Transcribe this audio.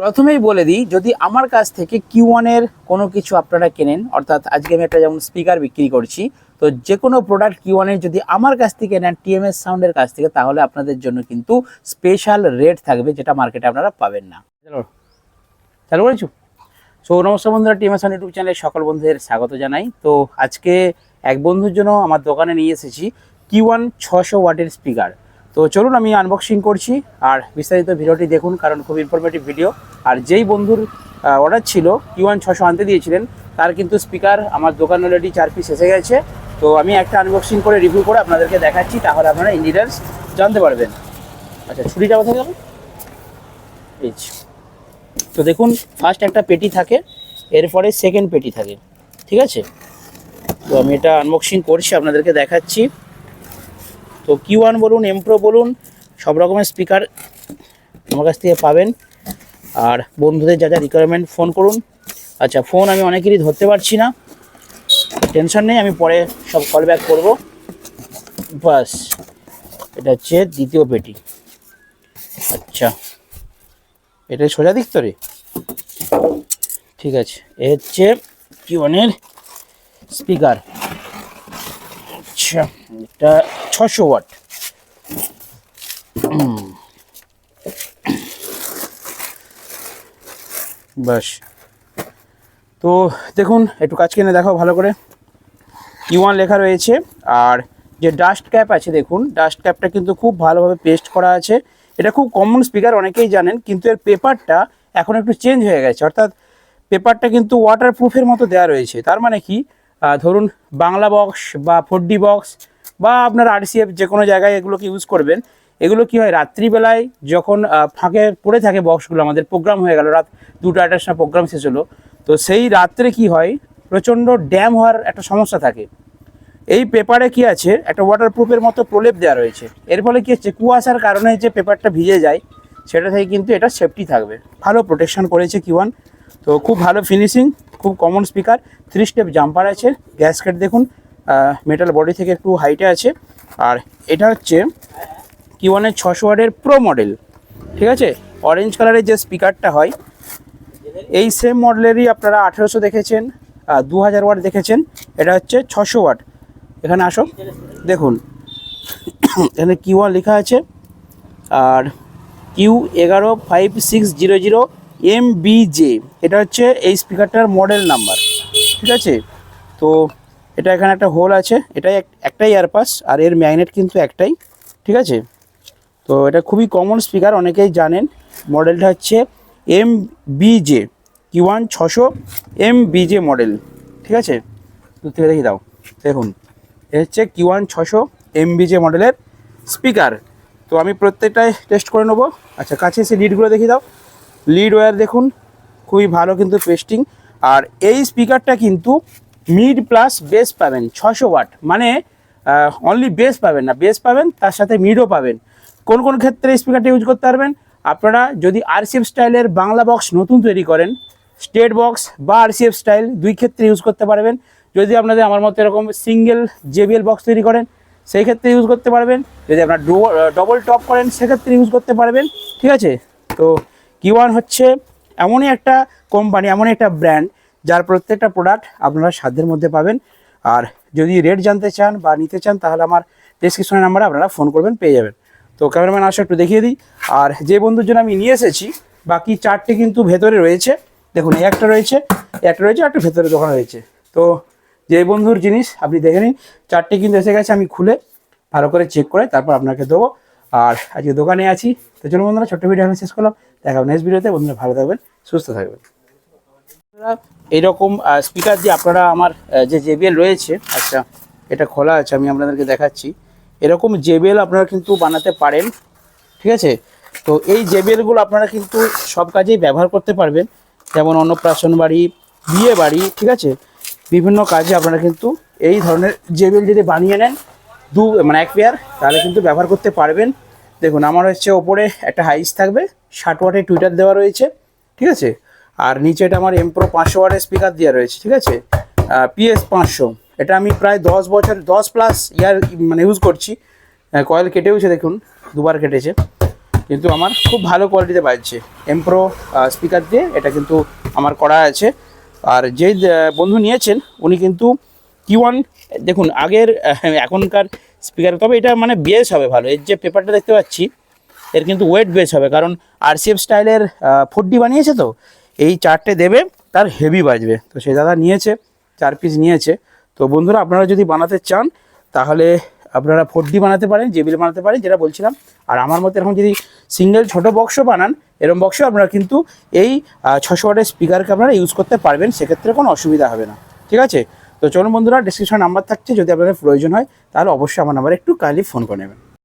প্রথমেই বলে দিই যদি আমার কাছ থেকে কিউ ওয়ানের কোনো কিছু আপনারা কেনেন অর্থাৎ আজকে আমি একটা যেমন স্পিকার বিক্রি করছি তো যে কোনো প্রোডাক্ট কিউ ওয়ানের যদি আমার কাছ থেকে নেন টিএমএস সাউন্ডের কাছ থেকে তাহলে আপনাদের জন্য কিন্তু স্পেশাল রেট থাকবে যেটা মার্কেটে আপনারা পাবেন না। চলো করেছ সো নমস্কার বন্ধুরা টিএমএস সাউন্ড ইউটিউব চ্যানেলে সকল বন্ধুদের স্বাগত জানাই। তো আজকে এক বন্ধুর জন্য আমার দোকানে নিয়ে এসেছি কিউ ওয়ান ছশো ওয়াটের স্পিকার তো চলুন আমি আনবক্সিং করছি, আর বিস্তারিত ভিডিওটি দেখুন, কারণ খুব ইনফরমেটিভ ভিডিও আর যেই বন্ধুর অর্ডার ছিল ওয়ান ছশো আনতে দিয়েছিলেন, তার কিন্তু স্পিকার আমার দোকান অলরেডি চার পিস এসে গেছে। তো আমি একটা আনবক্সিং করে রিভিউ করে আপনাদেরকে দেখাচ্ছি, তাহলে আপনারা ডিটেলস জানতে পারবেন। আচ্ছা ছুরিটা কোথায় গেল? এই। তো দেখুন ফার্স্ট একটা পেটি থাকে, এরপরে সেকেন্ড পেটি থাকে, ঠিক আছে? তো আমি এটা আনবক্সিং করছি, আপনাদেরকে দেখাচ্ছি। তো কিউ ওয়ান বলুন এমপ্রো বলুন, সব রকমের স্পিকার আমার কাছ থেকে পাবেন। আর বন্ধুদের যা যা রিকোয়ারমেন্ট ফোন করুন। আচ্ছা ফোন আমি অনেকেরই ধরতে পারছি না। টেনশন নেই, আমি পরে সব কল ব্যাক করব। বাস, এটা হচ্ছে দ্বিতীয় পেটি। আচ্ছা এটা সোজা দিক তো রে ঠিক আছে, এ হচ্ছে কি ওয়ানের স্পিকার আচ্ছা এটা ছশো ওয়াট। বাস। তো দেখুন, একটু কাজ কিনে দেখো ভালো করে। ইউয়ান লেখা রয়েছে, আর যে ডাস্ট ক্যাপ আছে, দেখুন ডাস্ট ক্যাপটা কিন্তু খুব ভালোভাবে পেস্ট করা আছে। এটা খুব কমন স্পিকার অনেকেই জানেন, কিন্তু এর পেপারটা এখন একটু চেঞ্জ হয়ে গেছে। অর্থাৎ পেপারটা কিন্তু ওয়াটার প্রুফের মতো দেওয়া রয়েছে। তার মানে কি? ধরুন, বাংলা বক্স বা ফোর বক্স বা আপনার আরসিএফ যে কোনো জায়গায় এগুলোকে ইউজ করবেন, এগুলো কি হয় রাত্রিবেলায় যখন ফাঁকে পড়ে থাকে বক্সগুলো আমাদের প্রোগ্রাম হয়ে গেল, রাত দুটো আটটার সময় প্রোগ্রাম শেষ হলো, তো সেই রাত্রে কি হয়, প্রচণ্ড ড্যাম হওয়ার একটা সমস্যা থাকে। এই পেপারে কি আছে, একটা ওয়াটারপ্রুফের মতো প্রলেপ দেওয়া রয়েছে, এর ফলে কী হচ্ছে, কুয়াশার কারণে যে পেপারটা ভিজে যায়, সেটা থেকে কিন্তু এটা সেফটি থাকবে। ভালো প্রোটেকশন করেছে কিওয়ান তো খুব ভালো ফিনিশিং খুব common speaker three step jumper আছে গ্যাসকেট দেখুন মেটাল বডি থেকে একটু হাইটে আছে। আর এটা হচ্ছে কি ওয়ানের ছশো ওয়ার্ডের প্রো মডেল ঠিক আছে? অরেঞ্জ কালারের যে স্পিকারটা হয়, এই সেম মডেলেরই আপনারা আঠেরোশো দেখেছেন দু হাজার ওয়াট দেখেছেন, এটা হচ্ছে ছশো ওয়াট এখানে আসো, দেখুন, এখানে কিউ ওয়ান লেখা আছে, আর কিউ এগারো five six zero zero M B J এটা হচ্ছে এই স্পিকারটার মডেল নাম্বার ঠিক আছে? তো এটা এখানে একটা হোল আছে, এটাই এক- একটাই এয়ারপাস আর এর ম্যাগনেট কিন্তু একটাই, ঠিক আছে? তো এটা খুবই কমন স্পিকার অনেকেই জানেন। মডেলটা হচ্ছে এম বিজে কিউ ওয়ান ছশো এম বিজে মডেল ঠিক আছে? দূর থেকে দেখি, দাও, দেখুন। এ হচ্ছে কিউ ওয়ান ছশো এম বিজে মডেলের স্পিকার তো আমি প্রত্যেকটাই টেস্ট করে নেব। আচ্ছা কাছে এসে লিডগুলো দেখি, দাও। লিড ওয়্যার দেখুন, খুবই ভালো কিন্তু পেস্টিং আর এই স্পিকারটা কিন্তু মিড প্লাস বেস পাবেন ছশো ওয়াট মানে অনলি বেস পাবেন না। বেস পাবেন, তার সাথে মিডও পাবেন। কোন কোন ক্ষেত্রে স্পিকারটা ইউজ করতে পারবেন? আপনারা যদি আরসিএফ স্টাইলের বাংলা বক্স নতুন তৈরি করেন স্টেট বক্স বা আরসিএফ স্টাইল দুই ক্ষেত্রে ইউজ করতে পারবেন। যদি আপনাদের আমার মতো এরকম সিঙ্গেল জেবিএল বক্স তৈরি করেন, সেই ক্ষেত্রে ইউজ করতে পারবেন। যদি আপনার ডবল টপ করেন সেক্ষেত্রে ইউজ করতে পারবেন। ঠিক আছে? তো কিওয়ান হচ্ছে এমনই একটা কোম্পানি এমনই একটা ব্র্যান্ড যার প্রত্যেকটা প্রোডাক্ট আপনারা সাধ্যের মধ্যে পাবেন। আর যদি রেট জানতে চান বা নিতে চান, তাহলে আমার ডিসক্রিপশনের নাম্বারে আপনারা ফোন করবেন, পেয়ে যাবেন। তো ক্যামেরাম্যান আসো একটু দেখিয়ে দিই। আর যে বন্ধুর জন্য আমি নিয়ে এসেছি, বাকি চারটে কিন্তু ভেতরে রয়েছে। দেখুন, এই একটা রয়েছে একটা রয়েছে একটা ভেতরে দোকান রয়েছে। তো যে বন্ধুর জিনিস আপনি দেখে নিন, চারটে কিন্তু এসে গেছে, আমি খুলে ভালো করে চেক করে তারপর আপনাকে দেবো। আর আজকে দোকানে আছি। তো চলুন বন্ধুরা, ছোট্ট ভিডিও আমি শেষ করলাম। দেখাবো নেক্সট ভিডিওতে বন্ধুরা, ভালো থাকবেন, সুস্থ থাকবেন। এইরকম স্পিকার যে আপনারা আমার যে জেবিএল রয়েছে আচ্ছা এটা খোলা আছে, আমি আপনাদেরকে দেখাচ্ছি। এরকম জেবিএল আপনারা কিন্তু বানাতে পারেন, ঠিক আছে? তো এই জেবিএলগুলো আপনারা কিন্তু সব কাজেই ব্যবহার করতে পারবেন। যেমন অন্নপ্রাশন বাড়ি, বিয়ে বাড়ি, ঠিক আছে? বিভিন্ন কাজে আপনারা কিন্তু এই ধরনের জেবিএল যদি বানিয়ে নেন, দু মানে এক পেয়ার তাহলে কিন্তু ব্যবহার করতে পারবেন। দেখুন, আমার হচ্ছে ওপরে একটা হাইস থাকবে ষাট ওয়াটের টুইটার দেওয়া রয়েছে, ঠিক আছে? আর নিচে এটা আমার এমপ্রো পাঁচশো ওয়াটের স্পিকার দেওয়া রয়েছে, ঠিক আছে? পিএস পাঁচশো। এটা আমি প্রায় দশ বছর, দশ প্লাস ইয়ার মানে ইউজ করছি। কয়েল কেটেওছে দেখুন, দুবার কেটেছে। কিন্তু আমার খুব ভালো কোয়ালিটিতে বাজছে। এমপ্রো স্পিকার দিয়ে এটা কিন্তু আমার করা আছে। আর যে বন্ধু নিয়েছেন, উনি কিন্তু কি ওয়ান দেখুন, আগের এখনকার স্পিকার তবে এটা মানে বেস হবে ভালো। এর যে পেপারটা দেখতে পাচ্ছি, এর কিন্তু ওয়েট বেস হবে। কারণ আরসিএফ স্টাইলের ফোর ডি বানিয়েছে তো? এই চারটে দেবে, তার হেভি বাজবে। তো সেই দাদা নিয়েছে, চার পিস নিয়েছে। তো বন্ধুরা, আপনারা যদি বানাতে চান, তাহলে আপনারা ফোর ডি বানাতে পারেন জেবিল বানাতে পারেন, যেটা বলছিলাম। আর আমার মতে এখন যদি সিঙ্গেল ছোট বক্স বানান, এরকম বক্সও আপনারা কিন্তু এই ছশো ওয়াটের স্পিকারকে আপনারা ইউজ করতে পারবেন, সেক্ষেত্রে কোনো অসুবিধা হবে না। ঠিক আছে? তো চলুন বন্ধুরা ডিসক্রিপশন নাম্বার থাকছে, যদি আপনাদের প্রয়োজন হয়, তাহলে অবশ্যই আমার নাম্বারে একটু কাইন্ডলি ফোন করে নেবেন।